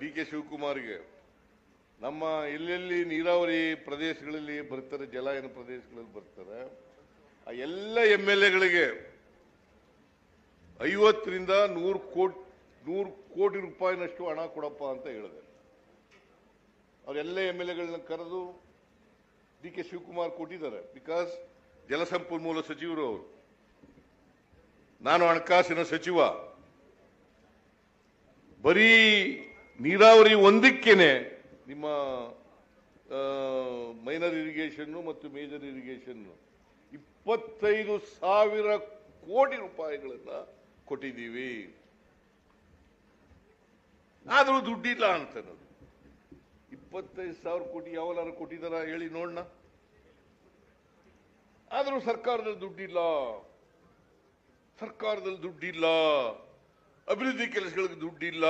D K ಶಿವಕುಮಾರ್ಗೆ. ನಮ್ಮ ಎಲ್ಲೆಲ್ಲಿ ನೀರಾವರಿ ಪ್ರದೇಶಗಳಲ್ಲಿ ಬರ್ತಾರೆ, ಜಲಾಯನ ಪ್ರದೇಶಗಳಲ್ಲಿ ಬರ್ತಾರೆ, ಆ ಎಲ್ಲ ಎಂ ಎಲ್ ಎಗಳಿಗೆ ಐವತ್ತರಿಂದ ನೂರು ಕೋಟಿ ನೂರು ಕೋಟಿ ರೂಪಾಯಿನಷ್ಟು ಹಣ ಕೊಡಪ್ಪ ಅಂತ ಹೇಳಿದೆ. ಅವರೆಲ್ಲ ಎಂ ಎಲ್ ಎಗಳನ್ನ ಕರೆದು ಡಿ ಕೆ ಶಿವಕುಮಾರ್ ಕೊಟ್ಟಿದ್ದಾರೆ. ಬಿಕಾಸ್ ಜಲಸಂಪನ್ಮೂಲ ಸಚಿವರು ಅವರು. ನಾನು ಹಣಕಾಸಿನ ಸಚಿವ. ಬರೀ ನೀರಾವರಿ ಒಂದಕ್ಕೇನೆ ನಿಮ್ಮ ಮೈನರ್ ಇರಿಗೇಷನ್ನು ಮತ್ತು ಮೇಜರ್ ಇರಿಗೇಷನ್ನು ಇಪ್ಪತ್ತೈದು ಸಾವಿರ ಕೋಟಿ ರೂಪಾಯಿಗಳನ್ನು ಕೊಟ್ಟಿದ್ದೀವಿ. ಆದರೂ ದುಡ್ಡಿಲ್ಲ ಅಂತ ಇಪ್ಪತ್ತೈದು ಸಾವಿರ ಕೋಟಿ ಯಾವಲಾರು ಕೊಟ್ಟಿದಾರ ಹೇಳಿ ನೋಡೋಣ ಆದರೂ ಸರ್ಕಾರದಲ್ಲಿ ದುಡ್ಡಿಲ್ಲ. ಸರ್ಕಾರದಲ್ಲಿ ದುಡ್ಡಿಲ್ಲ. ಅಭಿವೃದ್ಧಿ ಕೆಲಸಗಳಿಗೆ ದುಡ್ಡಿಲ್ಲ.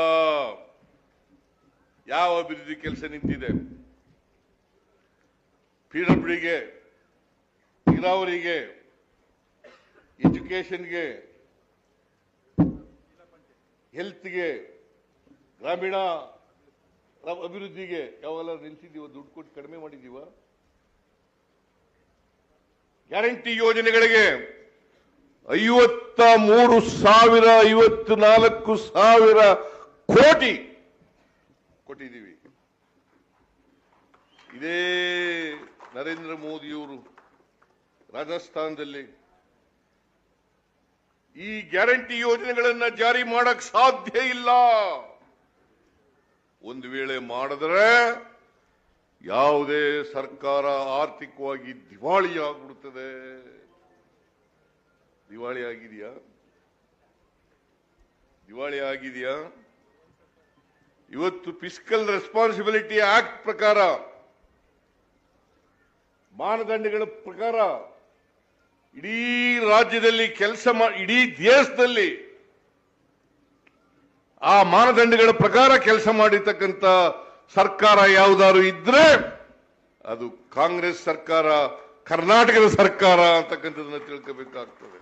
ಯಾವ ಅಭಿವೃದ್ಧಿ ಕೆಲಸ ನಿಂತಿದೆ? ಪಿಡಬ್ಲ್ಯೂಡಿಗೆ ನೀರಾವರಿಗೆ, ಎಜುಕೇಷನ್ಗೆ, ಹೆಲ್ತ್ಗೆ, ಗ್ರಾಮೀಣ ಅಭಿವೃದ್ಧಿಗೆ ಯಾವೆಲ್ಲ ನಿಲ್ಸಿದೀವ ದುಡ್ಡು ಕೊಟ್ಟು ಕಡಿಮೆ ಮಾಡಿದ್ದೀವ? ಗ್ಯಾರಂಟಿ ಯೋಜನೆಗಳಿಗೆ ಐವತ್ತ ಮೂರು ಸಾವಿರ, ಐವತ್ತು ನಾಲ್ಕು ಸಾವಿರ ಕೋಟಿ ಕೊಟ್ಟಿದ್ದೀವಿ. ಇದೇ ನರೇಂದ್ರ ಮೋದಿಯವರು ರಾಜಸ್ಥಾನದಲ್ಲಿ ಈ ಗ್ಯಾರಂಟಿ ಯೋಜನೆಗಳನ್ನ ಜಾರಿ ಮಾಡಕ್ ಸಾಧ್ಯ ಇಲ್ಲ. ಒಂದು ವೇಳೆ ಮಾಡಿದ್ರೆ ಯಾವುದೇ ಸರ್ಕಾರ ಆರ್ಥಿಕವಾಗಿ ದಿವಾಳಿಯಾಗ್ಬಿಡುತ್ತದೆ ದಿವಾಳಿ ಆಗಿದೆಯಾ ದಿವಾಳಿ ಆಗಿದೆಯಾ ಇವತ್ತು ಫಿಸಿಕಲ್ ರೆಸ್ಪಾನ್ಸಿಬಿಲಿಟಿ ಆಕ್ಟ್ ಪ್ರಕಾರ, ಮಾನದಂಡಗಳ ಪ್ರಕಾರ ಇಡೀ ರಾಜ್ಯದಲ್ಲಿ ಕೆಲಸ ಇಡೀ ದೇಶದಲ್ಲಿ ಆ ಮಾನದಂಡಗಳ ಪ್ರಕಾರ ಕೆಲಸ ಮಾಡಿರ್ತಕ್ಕಂಥ ಸರ್ಕಾರ ಯಾವುದಾದ್ರು ಇದ್ರೆ ಅದು ಕಾಂಗ್ರೆಸ್ ಸರ್ಕಾರ, ಕರ್ನಾಟಕದ ಸರ್ಕಾರ ಅಂತಕ್ಕಂಥದ್ದನ್ನ ತಿಳ್ಕೋಬೇಕಾಗ್ತದೆ.